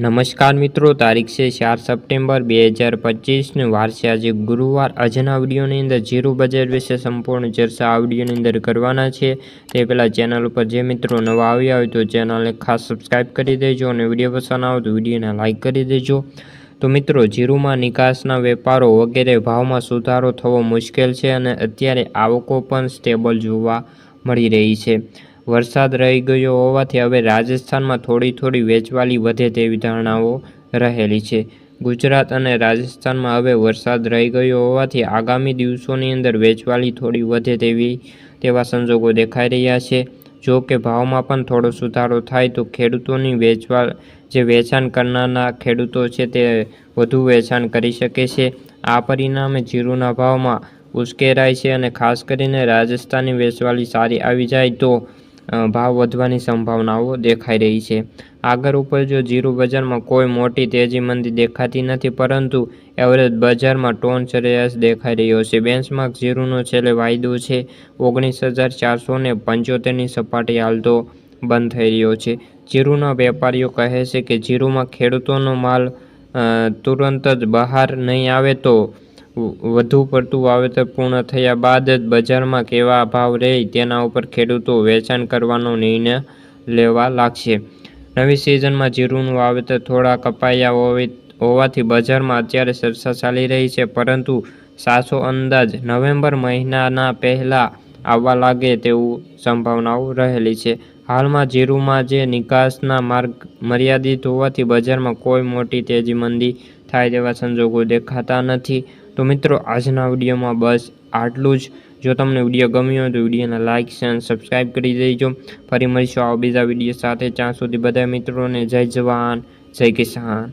નમસ્કાર મિત્રો, તારીખ છે ચાર સપ્ટેમ્બર બે હજાર પચીસને. વાર આજે ગુરુવાર. આજના વિડીયોની અંદર ઝીરો બજાર વિશે સંપૂર્ણ ચર્ચા આ અંદર કરવાના છે. તે પહેલાં ચેનલ ઉપર જે મિત્રો નવા આવ્યા હોય તો ચેનલને ખાસ સબસ્ક્રાઈબ કરી દેજો અને વીડિયો પસંદ આવે તો વિડીયોને લાઇક કરી દેજો. તો મિત્રો, જીરુમાં નિકાસના વેપારો વગેરે ભાવમાં સુધારો થવો મુશ્કેલ છે અને અત્યારે આવકો પણ સ્ટેબલ જોવા મળી રહી છે. વરસાદ રહી ગયો હોવાથી હવે રાજસ્થાનમાં થોડી થોડી વેચવાલી વધે તેવી ધારણાઓ રહેલી છે. ગુજરાત અને રાજસ્થાનમાં હવે વરસાદ રહી ગયો હોવાથી આગામી દિવસોની અંદર વેચવાલી થોડી વધે તેવી, તેવા સંજોગો દેખાઈ રહ્યા છે. જો કે ભાવમાં પણ થોડો સુધારો થાય તો ખેડૂતોની વેચવા, જે વેચાણ કરનારના ખેડૂતો છે તે વધુ વેચાણ કરી શકે છે. આ પરિણામે જીરુના ભાવમાં ઉશ્કેરાય છે અને ખાસ કરીને રાજસ્થાનની વેચવાલી સારી આવી જાય તો ભાવ વધવાની સંભાવનાઓ દેખાઈ રહી છે. આગળ ઉપર જો જીરું બજારમાં કોઈ મોટી તેજી મંદી દેખાતી નથી, પરંતુ એવરેજ બજારમાં ટોન સરેરાશ દેખાઈ રહ્યો છે. બેન્ચમાર્ક જીરુનો છેલ્લે વાયદો છે. ઓગણીસ હજાર ચારસો ને પંચોતેરની સપાટી હાલતો બંધ થઈ રહ્યો છે. જીરુના વેપારીઓ કહે છે કે જીરુમાં ખેડૂતોનો માલ તુરંત જ બહાર નહીં આવે તો વધુ પડતું વાવેતર પૂર્ણ થયા બાદ જ બજારમાં કેવા ભાવ રહે તેના ઉપર ખેડૂતો વેચાણ કરવાનો નિર્ણય લેવા લાગશે. નવી સિઝનમાં જીરુનું વાવેતર થોડા કપાયા હોવી હોવાથી બજારમાં અત્યારે ચર્ચા ચાલી રહી છે, પરંતુ સાચો અંદાજ નવેમ્બર મહિનાના પહેલાં આવવા લાગે તેવું સંભાવનાઓ રહેલી છે. હાલમાં જીરુમાં જે નિકાસના માર્ગ મર્યાદિત હોવાથી બજારમાં કોઈ મોટી તેજી મંદી થાય તેવા સંજોગો દેખાતા નથી. તો મિત્રો, આજના વિડીયોમાં બસ આટલું જ. જો તમને વીડિયો ગમ્યો તો વિડીયોને લાઇક શેર સબસ્ક્રાઈબ કરી દેજો. ફરી મળીશું આવા બીજા વીડિયો સાથે. ત્યાં સુધી બધા મિત્રોને જય જવાન, જય કિસાન.